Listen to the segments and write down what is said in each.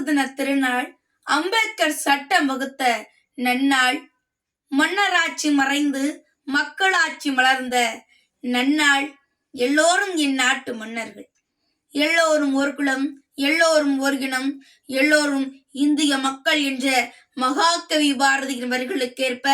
குடியரசு தின திருநாள் அம்பேத்கர் சட்டம் வகுத்த நன்னாள் மன்னராட்சி மறைந்து மக்களாட்சி மலர்ந்த நன்னாள் எல்லோரும் என் நாட்டு மன்னர்கள். எல்லோரும் ஒரு குலம் எல்லோரும் ஒரு இனம் எல்லோரும் இந்திய மக்கள் என்ற மகாகவி பாரதியின் வரிகளுக்கேற்ப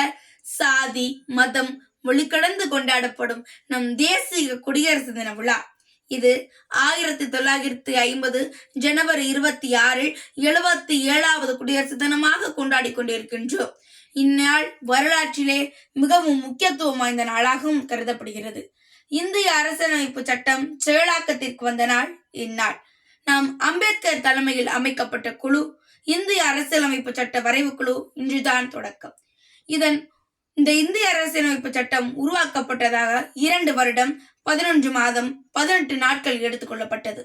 சாதி மதம் மொழி கடந்து கொண்டாடப்படும் நம் தேசிய குடியரசு தின விழா. இது ஆயிரத்தி தொள்ளாயிரத்தி ஐம்பது ஜனவரி இருபத்தி ஆறில் எழுபத்தி ஏழாவது குடியரசு தினமாக கொண்டாடி கொண்டிருக்கின்றோம். இந்நாள் வரலாற்றிலே மிகவும் முக்கியத்துவம் வாய்ந்த நாளாகவும் கருதப்படுகிறது. இந்திய அரசியலமைப்பு சட்டம் செயலாக்கத்திற்கு வந்த நாள் இந்நாள். நாம் அம்பேத்கர் தலைமையில் அமைக்கப்பட்ட குழு இந்திய அரசியலமைப்பு சட்ட வரைவு குழு இன்றுதான் தொடக்கம். இதன் இந்த இந்திய அரசியலமைப்பு சட்டம் உருவாக்கப்பட்டதாக இரண்டு வருடம் பதினொன்று மாதம் பதினெட்டு நாட்கள் எடுத்துக்கொள்ளப்பட்டது.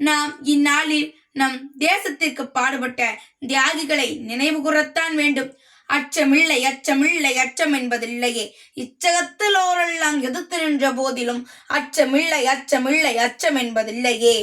நாம் இந்நாளில் நம் தேசத்திற்கு பாடுபட்ட தியாகிகளை நினைவு கூறத்தான் வேண்டும். அச்சமில்லை அச்சமில்லை அச்சம் என்பதில்லையே. இச்சகத்தில் ஓரெல்லாம் எதிர்த்து நின்ற போதிலும் அச்சமில்லை அச்சமில்லை அச்சம் என்பதில்லையே.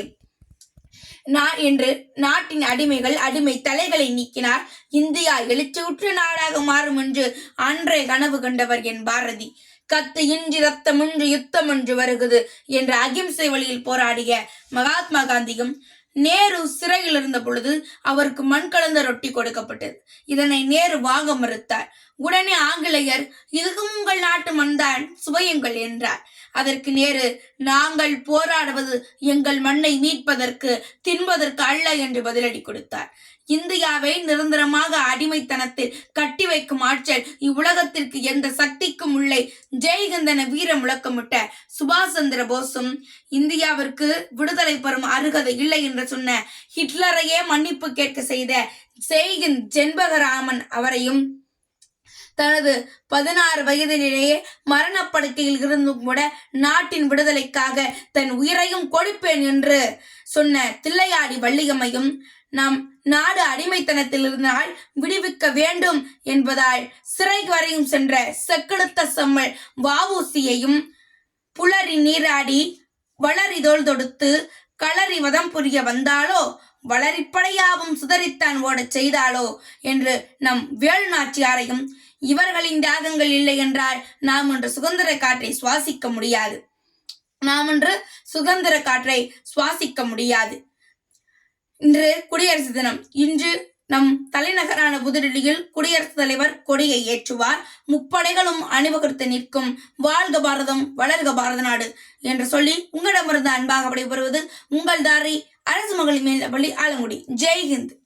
நான் என்று நாட்டின் அடிமைகள் அடிமை தலைகளை நீக்கினார். இந்தியா எழுச்சியுற்ற நாடாக மாறும் என்று அன்றே கனவு கண்டவர் என் பாரதி. கத்து இன்றி ரத்தமின்றி யுத்தம் என்று வருகிறது என்ற அகிம்சை வழியில் போராடிய மகாத்மா காந்தியும் நேரு சிறையில் இருந்த பொழுது அவருக்கு மண் கலந்த ரொட்டி கொடுக்கப்பட்டது. இதனை நேரு வாங்க மறுத்தார். உடனே ஆங்கிலேயர் இதுக்கும் உங்கள் நாட்டு மண்தான் சுவையுங்கள் என்றார். அதற்கு நேரு நாங்கள் போராடுவது எங்கள் மண்ணை மீட்பதற்கு தின்பதற்கு அல்ல என்று பதிலடி கொடுத்தார். இந்தியாவை நிரந்தரமாக அடிமைத்தனத்தில் கட்டி வைக்கும் ஆற்றல் இவ்வுலகத்திற்கு எந்த சக்திக்கும் உள்ளே ஜெய்கந்தன வீர முழக்கமிட்ட சுபாஷ் சந்திர போஸும் இந்தியாவிற்கு விடுதலை பெறும் அருகதை இல்லை என்று சொன்ன ஹிட்லரையே மன்னிப்பு கேட்க செய்த செய்கின் ஜென்பகராமன் அவரையும் தனது பதினாறு வயதிலேயே மரணப்படுக்கையில் இருந்தும் கூட நாட்டின் விடுதலைக்காக தன் உயிரையும் கொடுப்பேன் என்று சொன்ன தில்லையாடி வள்ளியம்மையும் நம் நாடு அடிமைத்தனத்தில் இருந்தால் விடுவிக்க வேண்டும் என்பதால் சிறை வரையும் சென்ற செக்கெடுத்த செம்மல் வாவூசியையும் புலரி நீராடி வளரி தோல் தொடுத்து களரி வதம் புரிய வந்தாலோ வளரிப்படையாவும் சுதறித்தான் ஓடச் செய்தாலோ என்று நம் வேலு நாச்சியாரையும் இவர்களின் தியாகங்கள் இல்லை என்றால் நாம் ஒன்று சுதந்திர காற்றை சுவாசிக்க முடியாது. நாம் ஒன்று சுதந்திர காற்றை சுவாசிக்க முடியாது. இன்று குடியரசு தினம். இன்று நம் தலைநகரான புதுடில்லியில் குடியரசுத் தலைவர் கொடியை ஏற்றுவார். முப்படைகளும் அணிவகுத்து நிற்கும். வாழ்க பாரதம் வளர்க பாரத நாடு என்று சொல்லி உங்களிடமிருந்து அன்பாக விடைபெறுவது உங்கள் தாரி அரசு மகளிர் மேல் பள்ளி ஆலங்குடி. ஜெய்ஹிந்த்.